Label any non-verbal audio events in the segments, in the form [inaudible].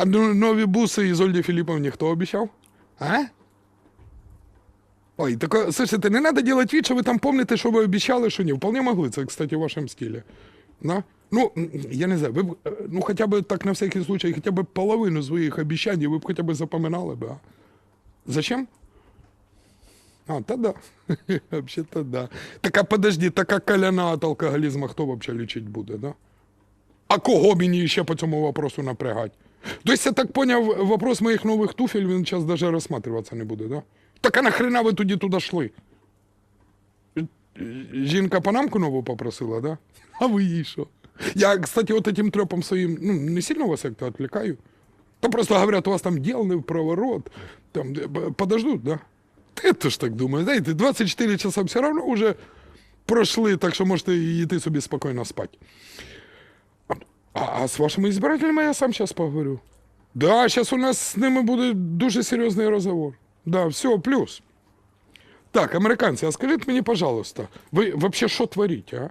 А ну, нові буси Ізольді Філіповні хто обіцяв? А? Ой, так, слушайте, не надо делать вид, що ви там помните, що ви обіцяли, що ні. Вполне могли, це, кстати, в вашому стилі. Да? Ну, я не знаю, ви б, е, ну, хоча б так на всякий случай, хоча б половину своїх обіцянь ви б хоча б запоминали б, а? Зачем? А, та да. [laughs] Вообще-то да. Так а подожди, така каляна от алкоголізму хто вообще лічить буде, да? А кого мені ще по цьому вопросу напрягать? Тобто, я так поняв, вопрос моїх нових туфель, він зараз даже розсматриватися не буде, да? Так а нахрена ви тоді туди йшли? Жінка панамку нову попросила, да? А ви їй що? Я, кстати, вот этим трепом своїм, ну, не сильно вас як-то отвлекаю. Та просто говорят, у вас там дел не в проворот, там подождут, да? Я теж так думаю. Знаєте, 24 часа все равно уже пройшли, так що можете йти собі спокійно спати. А, а з вашими избирателями я сам сейчас поговорю. Да, сейчас у нас з ними буде дуже серйозний розговор. Да, все, плюс. Так, американці, а скажіть мені, пожалуйста, ви вообще що творите, а?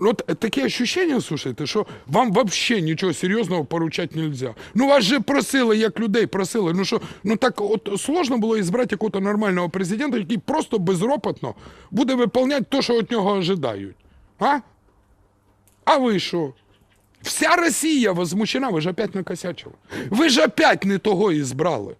Ну, от таке ощущення, слушайте, що вам вообще нічого серйозного поручати нельзя. Ну вас же просили, як людей просили. Ну що, ну так от сложно було ізбрати якогось нормального президента, який просто безропотно буде виконувати те, що від нього ожидають. А? А ви що? Вся Росія возмущена, ви ж опять накосячили. Ви ж опять не того ізбрали.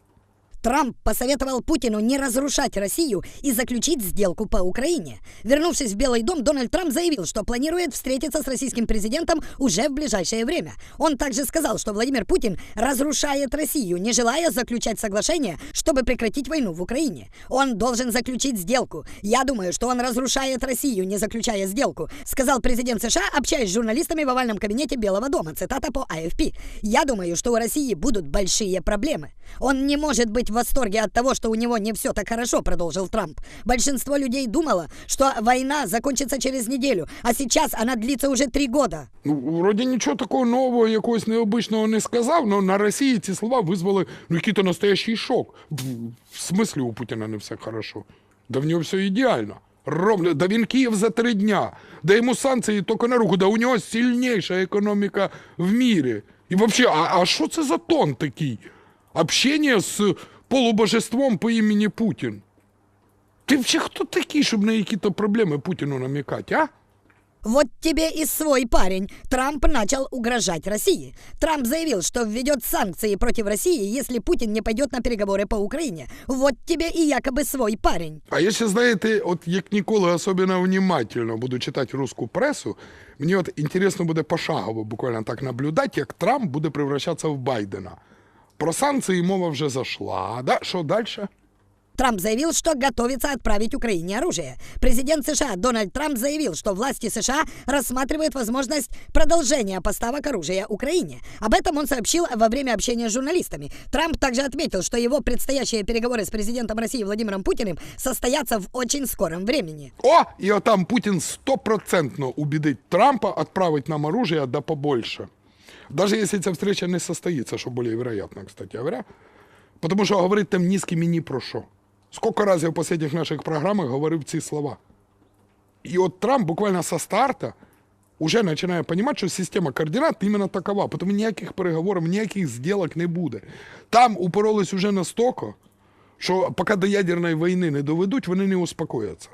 Трамп посоветовал Путину не разрушать Россию и заключить сделку по Украине. Вернувшись в Белый дом, Дональд Трамп заявил, что планирует встретиться с российским президентом уже в ближайшее время. Он также сказал, что Владимир Путин разрушает Россию, не желая заключать соглашение, чтобы прекратить войну в Украине. Он должен заключить сделку. Я думаю, что он разрушает Россию, не заключая сделку, сказал президент США, общаясь с журналистами в овальном кабинете Белого дома. Цитата по АФП. Я думаю, что у России будут большие проблемы. Он не может быть в восторге от того, что у него не все так хорошо, продолжил Трамп. Большинство людей думало, что война закончится через неделю, а сейчас она длится уже три года. Ну, вроді нічого такого нового, якогось необичного не сказав, але на Росії ці слова визвали ну, який-то настоящий шок. В, смислі у Путіна не все хорошо. Да в нього все ідеально. Ровно, да він Київ за три дня, да йому санкції тільки на руку, да у нього сильніша економіка в мірі. І взагалі, а, а що це за тон такий? Общення з полубожеством по імені Путін. Ти взагалі хто такий, щоб на які-то проблеми Путіну намікати, а? Вот тебе и свой парень. Трамп начал угрожать России. Трамп заявил, что введет санкции против России, если Путин не пойдет на переговоры по Украине. Вот тебе и якобы свой парень. А я ще, знаєте, от як ніколи особливо внимательно буду читати русську пресу, мені от інтересно буде пошагово буквально так наблюдати, як Трамп буде превращатися в Байдена. Про санкції мова вже зайшла. Да? Що далі? Трамп заявил, что готовится отправить Украине оружие. Президент США Дональд Трамп заявил, что власти США рассматривают возможность продолжения поставок оружия Украине. Об этом он сообщил во время общения с журналистами. Трамп также отметил, что его предстоящие переговоры с президентом России Владимиром Путиным состоятся в очень скором времени. О, і отам Путін стопроцентно убедить Трампа відправити нам оружие да побольше. Даже если ця встреча не состоится, що более вероятно, кстати говоря. Потому що говорить там ні з ким і ні про що. Сколько разів я в последних наших програмах говорив ці слова. І от Трамп буквально со старта уже починає розуміти, що система координат іменно такова, тому ніяких переговорів, ніяких зділок не буде. Там упоролись уже настільки, що поки до ядерної війни не доведуть, вони не успокояться.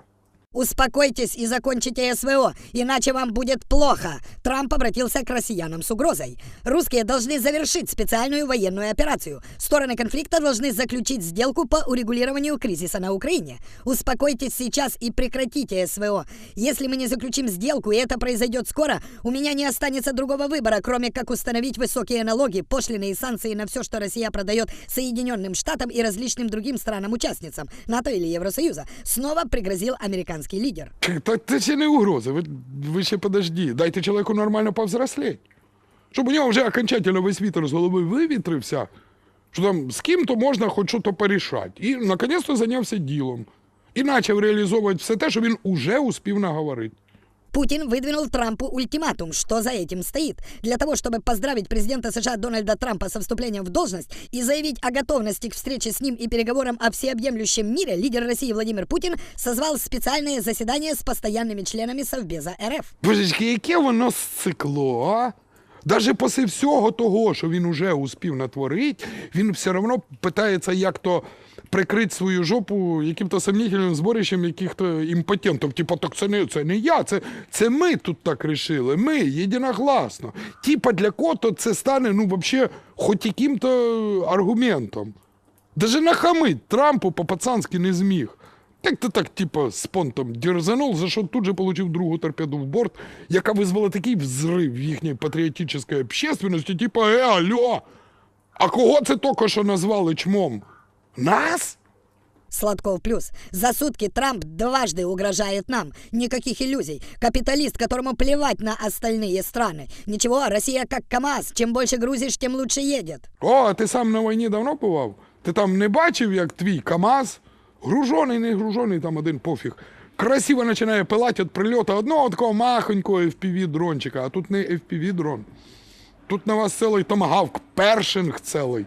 Успокойтесь и закончите СВО, иначе вам будет плохо. Трамп обратился к россиянам с угрозой. Русские должны завершить специальную военную операцию. Стороны конфликта должны заключить сделку по урегулированию кризиса на Украине. Успокойтесь сейчас и прекратите СВО. Если мы не заключим сделку, и это произойдет скоро, у меня не останется другого выбора, кроме как установить высокие налоги, пошлины и санкции на все, что Россия продает Соединенным Штатам и различным другим странам-участницам НАТО или Евросоюза. Снова пригрозил американский лидер. Та це ще не угроза. Ви, ви ще подожди. Дайте чоловіку нормально повзрослеть. Щоб у нього вже окончательно весь вітер з голови вивітрився, що там з ким-то можна хоч щось порішати. І наконець-то зайнявся ділом. І почав реалізовувати все те, що він уже успів наговорити. Путин выдвинул Трампу ультиматум, что за этим стоит. Для того, чтобы поздравить президента США Дональда Трампа со вступлением в должность и заявить о готовности к встрече с ним и переговорам о всеобъемлющем мире, лидер России Владимир Путин созвал специальное заседание с постоянными членами Совбеза РФ. Божечки, яке воно сцикло, а? Даже після всього того, що він уже успів натворити, він все одно питається, як то Прикрити свою жопу яким-то сомнительним зборищем яких-то імпотентів. Типа, так це не, це не я, це, це ми тут так рішили. Ми єдиногласно. Типа для кого-то це стане, ну, вообще, хоч яким-то аргументом. Даже нахамить Трампу по-пацанськи не зміг. Як то так, типа, з понтом дерзанув, за що тут же получив другу торпеду в борт, яка визвала такий взрив в їхній патріотичній общественності, типа, е, алло, а кого це тільки що назвали чмом? Нас? Сладков плюс. За сутки Трамп дважды угрожает нам. Никаких иллюзий. Капиталист, которому плевать на остальные страны. Ничего, Россия как КАМАЗ. Чем больше грузишь, тем лучше едет. О, а ти сам на війні давно бував? Ти там не бачив, як твій КАМАЗ, гружений, не гружений, там один пофіг. Красиво починає пилати від прильоту одного такого махонького FPV-дрончика, а тут не FPV-дрон. Тут на вас цілий томагавк, першинг цілий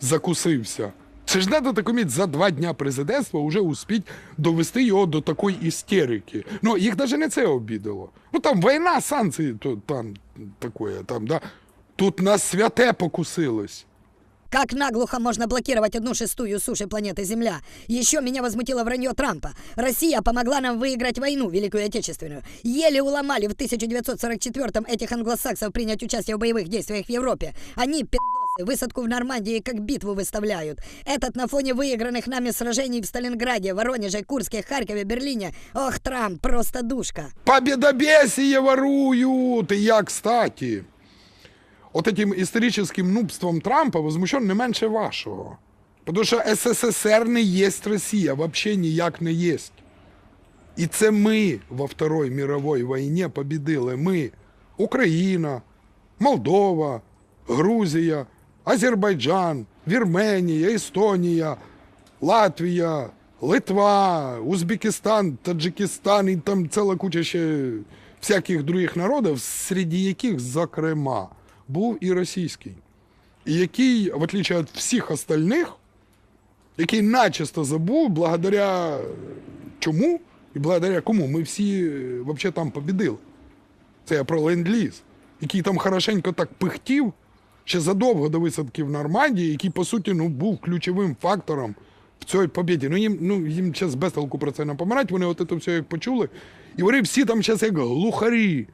закусився. Це ж надо такоміть за два дня президентства вже успіть довести його до такої істерики. Ну, їх навіть не це обідало. Ну там війна, санкції, то там таке, там, да. Тут на святе покусилось. Как наглухо можно блокировать одну шестую суши планеты Земля? Еще меня возмутило вранье Трампа. Россия помогла нам выиграть войну, Великую Отечественную. Еле уломали в 1944-м этих англосаксов принять участие в боевых действиях в Европе. Они, пи***сы, высадку в Нормандии как битву выставляют. Этот на фоне выигранных нами сражений в Сталинграде, Воронеже, Курске, Харькове, Берлине. Ох, Трамп, просто душка. Победобесие воруют! И я, кстати, от этим историческим нубством Трампа возмущен не менше вашого. Потому що СССР не єсть Росія, вообще ніяк не єсть. І це ми во Второй мировой війні побідили. Ми, Україна, Молдова, Грузія, Азербайджан, Вірменія, Естонія, Латвія, Литва, Узбекистан, Таджикистан і там ціла куча ще всяких других народів, серед яких, зокрема, був і російський. І який, в отличие від всіх остальних, який начисто забув, благодаря чому і благодаря кому ми всі е, вообще там побідили. Це я про ленд-ліз, який там хорошенько так пихтів ще задовго до висадки в Нормандії, який, по суті, ну, був ключовим фактором в цій побіді. Ну, їм, ну, їм зараз без толку про це не помирать, вони от це все як почули. І вони всі там зараз як глухарі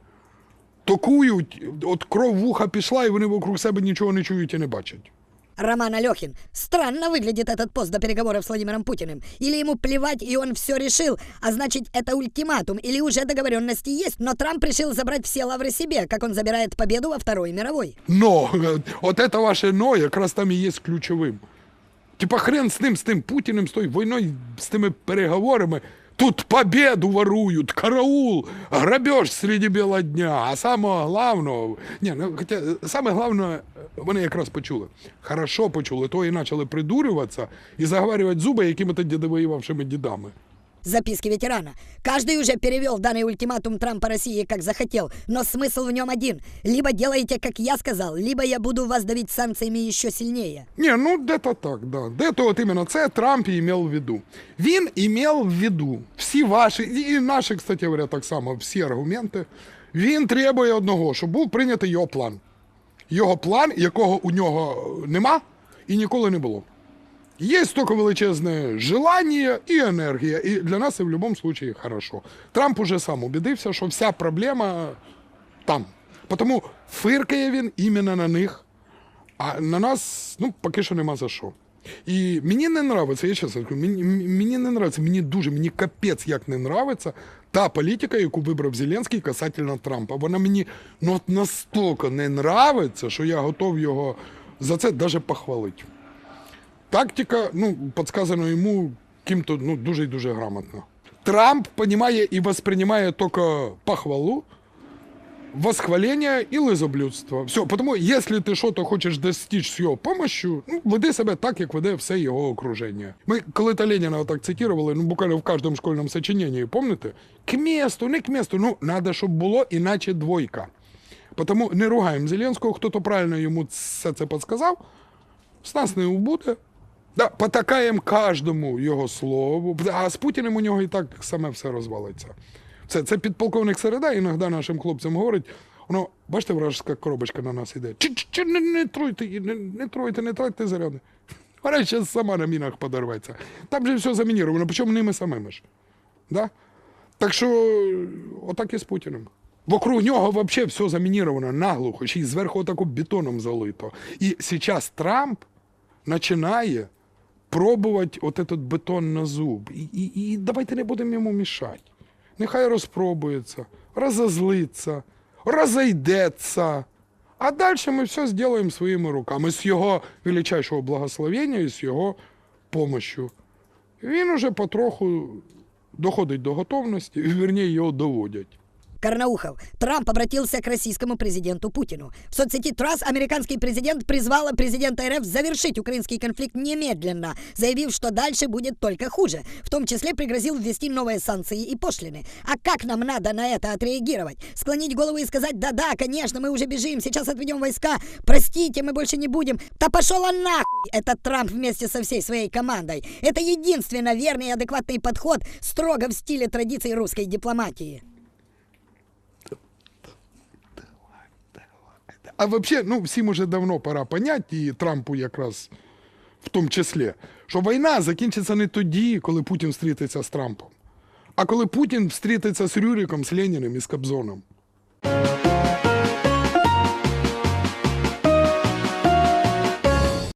токують, от кров вуха пішла, і вони вокруг себе нічого не чують і не бачать. Роман Алехин. Странно выглядит этот пост до переговоров с Владимиром Путиным. Или ему плевать, и он все решил, а значит, это ультиматум, или уже договоренности есть, но Трамп решил забрать все лавры себе, как он забирает победу во Второй мировой. Но, е, от это ваше но якраз там і є ключовим. Типа хрен з ним, з тим Путіним, з тою війною, з тими переговорами. Тут победу ворують, караул, грабеж среди бела дня. А самого главного, ні, ну, хоча е, саме головне, вони якраз почули. Хорошо почули, то і почали придурюватися і заговарювати зуби якими-то дідовоювавшими дідами Записки ветерана. Каждый уже перевел данный ультиматум Трампа России как захотел, но смысл в нем один. Либо делаете, как я сказал, либо я буду вас давить санкциями еще сильнее. Ні, ну де-то так, да. Де-то от іменно це Трамп і мав в виду. Він імел в виду всі ваші, і і наші, кстати говоря, так само, всі аргументи. Він требує одного, щоб був прийнятий його план. Його план, якого у нього нема і ніколи не було. Є тільки величезне желання і енергія, і для нас це в будь-якому випадку хорошо. Трамп уже сам убедився, що вся проблема там. Тому фиркає він іменно на них, а на нас, ну, поки що нема за що. І мені не нравиться, я чесно кажу, мені, мені не нравиться, мені дуже, мені капець як не нравиться та політика, яку вибрав Зеленський касательно Трампа. Вона мені ну, настільки не нравиться, що я готов його за це навіть похвалити. Тактика, ну, подсказана йому ким-то ну, дуже і дуже грамотно. Трамп понимає і воспринимає тільки похвалу, восхваление и лизоблюдство. Все, потому если ти що-то хочеш достичь з його помощью, ну, веди себе так, як веде все його окруження. Ми коли-то Леніна так цитували, ну, буквально в кожному школьному сочиненні, помните? К месту, не к месту, ну, надо, щоб було, іначе двойка. Потому не ругаємо Зеленського, хто-то правильно йому все це підсказав, з нас не убуде. Да, потакаємо кожному його слову, а з Путіним у нього і так саме все розвалиться. Це, це підполковник Середа іноді нашим хлопцям говорить, воно Бачите, вражеська коробочка на нас іде. Чи, чи, чи не, не тройте, її, не, не тройте, не тратьте заряди. [laughs] Вона зараз сама на мінах подорветься. Там же все замініровано, причому ними самими ж. Да? Так що, отак і з Путіним. Вокруг нього взагалі все замініровано наглухо, ще й зверху отако бетоном залито. І зараз Трамп починає пробувати от этот бетон на зуб. І, і, і давайте не будемо йому мішати. Нехай розпробується, розозлиться, розойдеться. А далі ми все зробимо своїми руками, з його величайшого благословення і з його помощью. Він уже потроху доходить до готовності, [laughs] вірніше, його доводять. Карнаухов, Трамп обратился к российскому президенту Путину. В соцсети ТРАСС американский президент призвал президента РФ завершить украинский конфликт немедленно, заявив, что дальше будет только хуже. В том числе пригрозил ввести новые санкции и пошлины. А как нам надо на это отреагировать? Склонить голову и сказать, да-да, конечно, мы уже бежим, сейчас отведем войска, простите, мы больше не будем. Да пошел он нахуй, этот Трамп вместе со всей своей командой. Это единственно верный и адекватный подход, строго в стиле традиций русской дипломатии. А взагалі, ну, всім уже давно пора поняти, і Трампу якраз в тому числі, що війна закінчиться не тоді, коли Путін зустрітиться з Трампом, а коли Путін зустрітиться з Рюриком, з Леніним і з Кобзоном.